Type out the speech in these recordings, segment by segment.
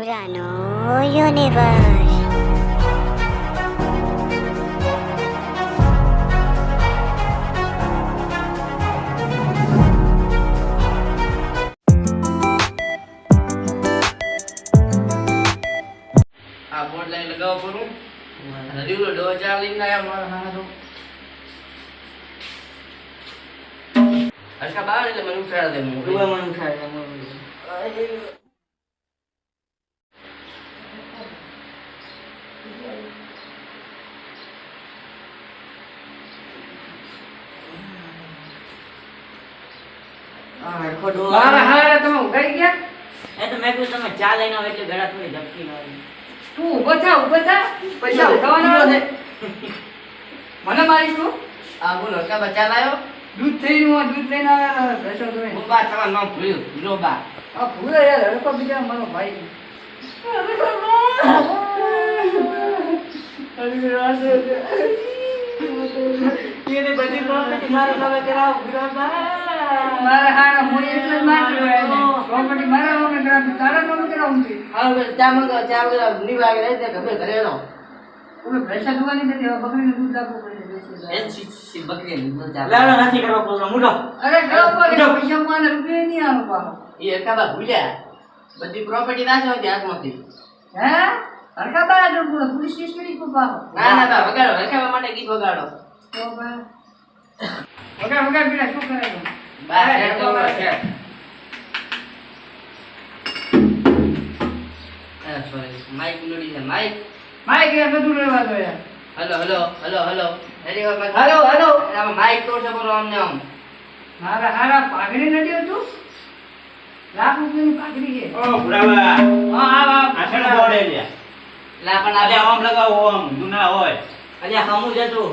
Murano Universe. આ board line લગાવો કરું હજી ઓલો ડો ચાર લઈને આવ્યા મારા હાથો હર્ષા બહાર એટલે મને ઉઠાડા મને ઉઠાડે મારા હારે તમે ઉગાઈ ગયા? એ તો મેં કીધું તમે ચા લઈને આવો એટલે ગળા થોડી ધબકી ન આવી. તું ઊભો થા ઊભો થા. પૈસા ઉઠાવવાના છે. મને મારી તું? આ બોલો હર્ષા બચા લાયો? દૂધ થઈ ગયું દૂધ લઈને આવ્યા ભેંસો તમે. હું બા તમારું નામ ભૂલ્યું હીરો બા. આ ભૂલે યાર હડકો બીજા મારો ભાઈ. એને બધી property મારા નામે કરાવો, વિરોધમાં. મારા બધી પ્રોપર્ટી ના છે હાથમાંથી? હે? હરકા બાર જો પોલીસ સ્ટેશન કો પાછો. ના ના બા વગાડો. હરખા માટે ગીત વગાડો. તો બા વગા વગા બીડા શું કરે માઇક ઉલડી છે. માઇક માઈક એ બધું લેવા દો યાર. હલો હલો હલો હલો એની વાત હાલો હાલો આમાં માઇક તો છે બોલો અમને આમ. મારા હારા પાઘડી નથી હતું? લાખ રૂપિયાની પાઘડી છે. ઓ ભુરાવા. હા આ લ્યા આમ લગાવો આમ. જૂના હોય. અલ્યા હમું જતું.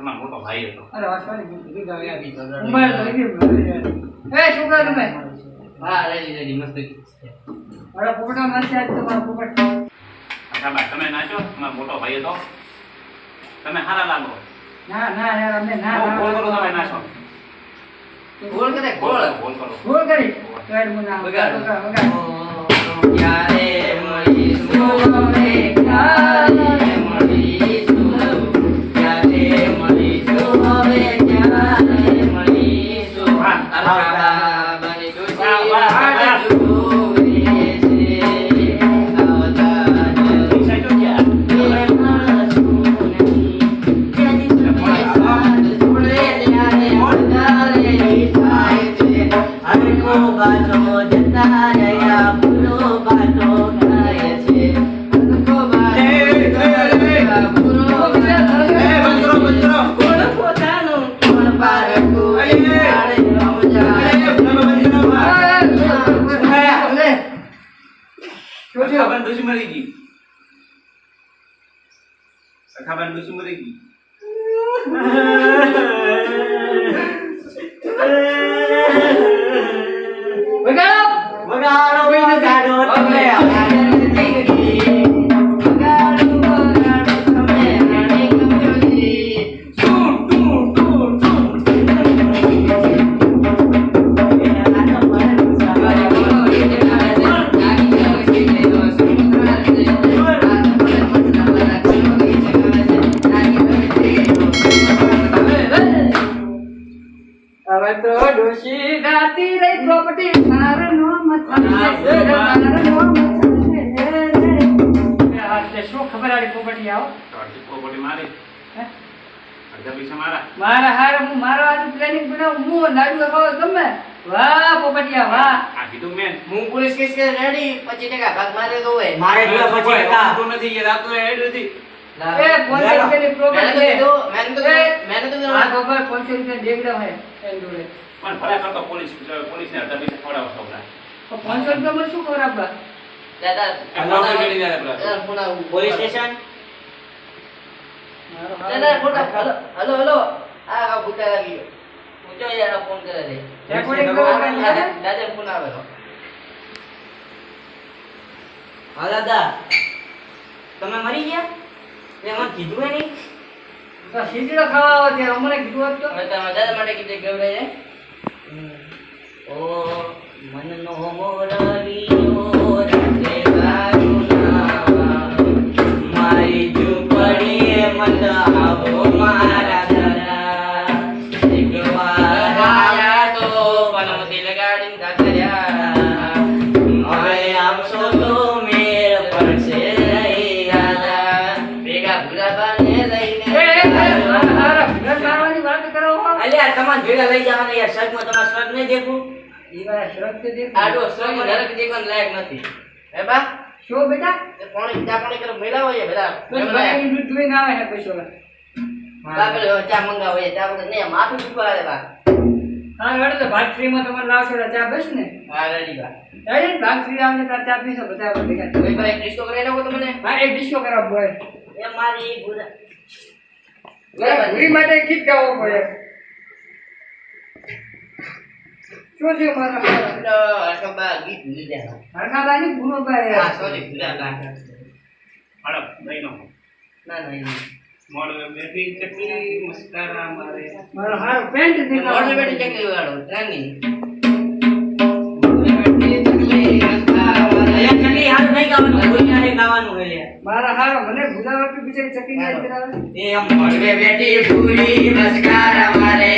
તમારો મોટો ભાઈ હતો. અરે. એ છોકરા તમે? હા રેડી રેડી મસ્ત મારા પોપટા નથી આજ તમારા પોપટ. અચ્છા બા તમે નાચો. તમારો મોટો ભાઈ હતો. તમે હારા લાગો. ના ના યાર અમને ના ગોળ કરો તમે નાચો. ગોળ કરે ગોળ ગોળ કરો. ગોળ કરી. મુના સખાબાન ડોશી મરી ગઈ હવે તો ડોશી ગાતી રહી પ્રોપર્ટી મારો નામ શું ખબર આડી પ્રોપર્ટી આવો? અડધી મારી. અડધા પૈસા મારા. મારા હારે હું મારો આજે પ્લાનિંગ બનાવું. હું લાડુ ખાવ ગમે? વાહ પોપટિયા વાહ. આ કીધું મેં. હું પોલીસ કેસ કે રેડી પચીસ ટકા ભાગ મારે તો હોય મારે. નથી હતી. Police station. હલો હલો આ ભૂતા લાગી ગયો. પૂછો યાર ફોન કરે છે. રેકોર્ડિંગ કરો ફોન હા દાદા. તમે મરી ગયા? એ મને કીધું એ નહીં? તો ખાવા આવો ત્યારે અમને કીધું હતું તો. હવે તમે દાદા માટે કીધું ગવડાય છે ઓ મનનો મોરલીઓ રંગે ગારુનાવા. મારી ઝૂંપડીએ મત તમારે ભેગા લઈ જવાના યાર સગમાં તમારે સગ નહીં દેખું? ઈ મારા શરત તો દેખ. આડો શ્રમ નરક દેખવાનું લાયક નથી. હે બા? શું બેટા? એ ચા પાણી કરે મેલા હોય બધા. આવે પૈસો પછી હવે. બા પેલો ચા મંગાવે ચા વગર નહીં માથું દુખાવે બા. હા તો ભાગ ફ્રીમાં તમારે લાવશો ચા બસ ને. હા રેડી બા. હેડો ભાગ ચા પીશો બધા ભેગા ભાઈ ડિસ્કો નાખો હા એક ડિસ્કો કરાવ બોય એ મારી ગુના ભૂરી માટે ગીત ગાવું પડે શું થયું મારા ભૂલી હરખાબાની ભૂરો ભાઈ સોરી ભૂલ્યા બા હાલો, લઈ લો. ના ના ઈ. મોઢે બેઠી ચકલી, મસ્કારા મારે. મારો હાર પેન્ટ મોઢે બેઠી ચકલી વાળો ત્રણની. મોઢે બેઠી ચકલી રસ્તા વાળે. નહીં લ્યા. મારા હાર મને ભૂલાવા કે બીજા ચકી નહીં એમ એ આમ મોઢે બેઠી ભૂરી મસ્કારા મારે